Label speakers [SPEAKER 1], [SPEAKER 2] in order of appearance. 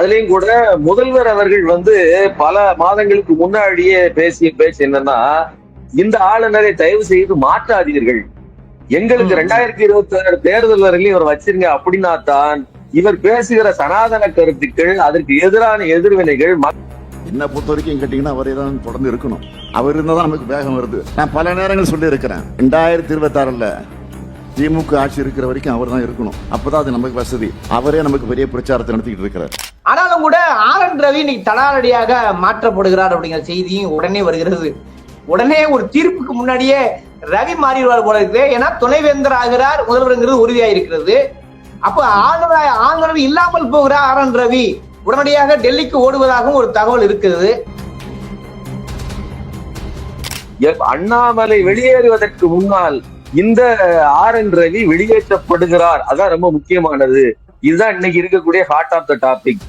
[SPEAKER 1] அதுலயும் கூட முதல்வர் அவர்கள் வந்து பல மாதங்களுக்கு முன்னாடியே பேசிய பேச்சு என்னன்னா இந்த ஆளுநரை தயவு செய்து மாற்றாதீர்கள். எங்களுக்கு. ரெண்டாயிரத்தி இருபத்தி ஆறு தேர்தல் வரையிலும் இவர் வச்சிருங்க அப்படின்னா தான் இவர் பேசுகிற சனாதன கருத்துக்கள் அதற்கு எதிரான எதிர்வினைகள்
[SPEAKER 2] என்ன பொறுத்த வரைக்கும் கேட்டீங்கன்னா அவரே தான் தொடர்ந்து இருக்கணும். அவர் இருந்தால் தான் நமக்கு வேகம் வருது. நான் பல நேரங்கள் சொல்லி இருக்கிறேன் ரெண்டாயிரத்தி இருபத்தாறுல திமுக ஆட்சி இருக்கிற வரைக்கும் அவர் தான் இருக்கணும். அப்பதான் அது நமக்கு வசதி. அவரே நமக்கு பெரிய பிரச்சாரத்தை நடத்திக்கிட்டு இருக்கிறார்.
[SPEAKER 3] ஆனாலும் கூட ஆர் என் ரவி இன்னைக்கு தடாலடியாக மாற்றப்படுகிறார் அப்படிங்கிற செய்தியும் உடனே வருகிறது. உடனே ஒரு தீர்ப்புக்கு முன்னாடியே ரவி மாறிடுவார் போல இருக்குது ஏன்னா துணைவேந்தர் ஆகிறார் முதல்வருங்கிறது உறுதியாயிருக்கிறது. அப்ப ஆளுநர் ஆளுநர் இல்லாமல் போகிறார் ஆர் என் ரவி உடனடியாக டெல்லிக்கு ஓடுவதாகவும் ஒரு தகவல் இருக்குது.
[SPEAKER 1] அண்ணாமலை வெளியேறுவதற்கு முன்னால் இந்த ஆர் என் ரவி வெளியேற்றப்படுகிறார். அதான் ரொம்ப முக்கியமானது. இதுதான் இன்னைக்கு இருக்கக்கூடிய ஹார்ட் ஆஃப் த டாபிக்